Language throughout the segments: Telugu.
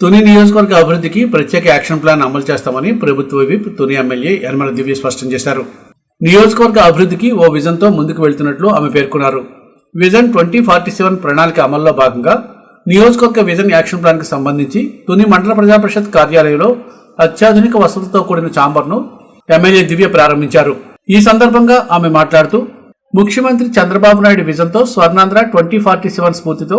Tuni నియోజకవర్గ అభివృద్ధికి ప్రత్యేక యాక్షన్ ప్లాన్ అమలు చేస్తామని ప్రభుత్వ విప్ తుని ఎమ్మెల్యే యనమల దివ్య స్పష్టం చేశారు. నియోజకవర్గ అభివృద్ధికి ఓ విజన్తో ముందుకు వెళ్తున్నట్లు ఆమె పేర్కొన్నారు. విజన్ ట్వంటీ ఫార్టీ సెవెన్ ప్రణాళిక అమల్లో భాగంగా నియోజకవర్గ విజన్ యాక్షన్ ప్లాన్కి సంబంధించి తుని మండల ప్రజా పరిషత్ కార్యాలయంలో అత్యాధునిక వసతులతో కూడిన ఛాంబర్ను ఎమ్మెల్యే దివ్య ప్రారంభించారు. ఈ సందర్భంగా ఆమె మాట్లాడుతూ ముఖ్యమంత్రి చంద్రబాబు నాయుడు విజన్తో స్వర్ణాంధ్ర ట్వంటీ ఫార్టీ సెవెన్ స్ఫూర్తితో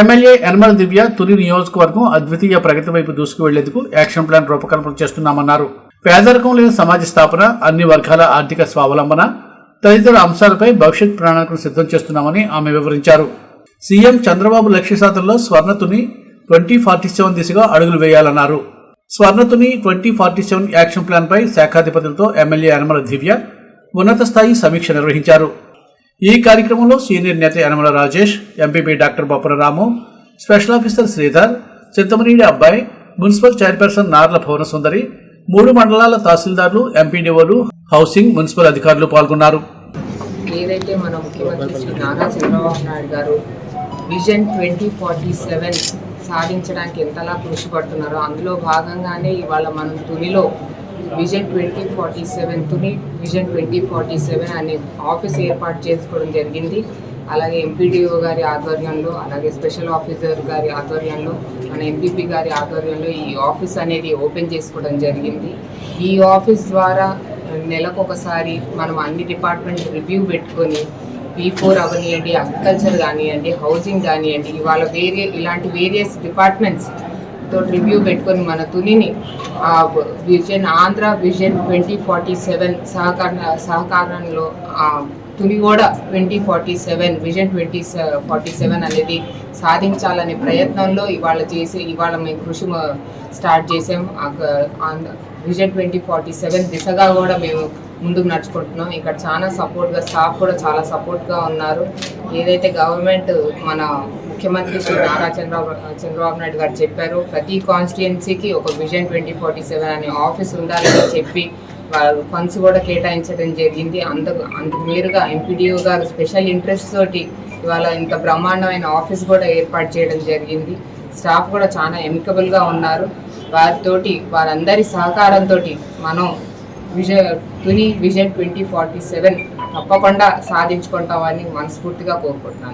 ఎమ్మెల్యే యనమల దివ్య తుని నియోజకవర్గం అద్వితీయ ప్రగతి వైపు దూసుకువెళ్ళేందుకు యాక్షన్ ప్లాన్ రూపకల్పన చేస్తున్నామన్నారు. పేదరికం లేని సమాజ స్థాపన అన్ని వర్గాల ఆర్థిక స్వావలంబన తదితర అంశాలపై భవిష్యత్ ప్రణాళికను సిద్ధం చేస్తున్నామని ఆమె వివరించారు. సీఎం చంద్రబాబు లక్ష్య సాధనలో స్వర్ణతుని ట్వంటీ ఫార్టీ సెవెన్ దిశగా అడుగులు వేయాలన్నారు. Swarnatuni twenty forty seven action plan పై శాఖాధిపతులతో ఎమ్మెల్యే యనమల దివ్య ఉన్నత స్థాయి సమీక్ష నిర్వహించారు. ఈ కార్యక్రమంలో సీనియర్ నేత Yanamala Rajesh MPP doctor Boppara Ramu special officer Sridhar Chittamanedi Abbayi municipal chairperson Narla Bhuvana Sundari మూడు మండలాల తహసీల్దార్లు ఎంపీడీఓలు హౌసింగ్ మున్సిపల్ అధికారులు పాల్గొన్నారు. ఏదైతే మన ముఖ్యమంత్రి శ్రీ నారా చంద్రబాబు నాయుడు గారు విజన్ ట్వంటీ ఫార్టీ సెవెన్ సాధించడానికి ఎంతలా కృషి పడుతున్నారో అందులో భాగంగానే ఇవాళ మనం తునిలో vision twenty forty seven Tuni vision twenty forty seven అనే ఆఫీస్ ఏర్పాటు చేసుకోవడం జరిగింది. అలాగే ఎంపీడీఓ గారి ఆధ్వర్యంలో అలాగే స్పెషల్ ఆఫీసర్ గారి ఆధ్వర్యంలో మన ఎంపీపీ గారి ఆధ్వర్యంలో ఈ ఆఫీస్ అనేది ఓపెన్ చేసుకోవడం జరిగింది. ఈ ఆఫీస్ ద్వారా నెలకు ఒకసారి మనం అన్ని డిపార్ట్మెంట్ రివ్యూ పెట్టుకొని పీ ఫోర్ అవనియండి అగ్రికల్చర్ కానివ్వండి హౌసింగ్ కానివ్వండి ఇవాళ వేరే ఇలాంటి వేరియస్ డిపార్ట్మెంట్స్ తో రివ్యూ పెట్టుకొని మన తునిని vision Andhra vision twenty forty seven సహకార సహకారంలో తులిగోడ తుని కూడా twenty forty seven vision twenty forty seven అనేది సాధించాలనే ప్రయత్నంలో ఇవాళ చేసి ఇవాళ మేము కృషి స్టార్ట్ చేసాం. విజన్ ట్వంటీ ఫార్టీ సెవెన్ దిశగా కూడా మేము ముందుకు నడుచుకుంటున్నాం. ఇక్కడ చాలా సపోర్ట్గా స్టాఫ్ కూడా చాలా సపోర్ట్గా ఉన్నారు. ఏదైతే గవర్నమెంట్ మన ముఖ్యమంత్రి శ్రీ నారా చంద్రబాబు చంద్రబాబు నాయుడు గారు చెప్పారు ప్రతి కాన్స్టిట్యున్సీకి ఒక విజన్ ట్వంటీ ఫార్టీ సెవెన్ అనే ఆఫీస్ ఉండాలని చెప్పి ఫండ్స్ కూడా కేటాయించడం జరిగింది. అందుకు అందుకు మీరుగా ఎంపీడీఓ గారు స్పెషల్ ఇంట్రెస్ట్ తోటి ఇవాళ ఇంత బ్రహ్మాండమైన ఆఫీస్ కూడా ఏర్పాటు చేయడం జరిగింది. స్టాఫ్ కూడా చాలా ఎమికబుల్గా ఉన్నారు. వారితోటి వారందరి సహకారంతో మనం విజయ Tuni vision twenty forty seven తప్పకుండా సాధించుకుంటామని మనస్ఫూర్తిగా కోరుకుంటున్నాను.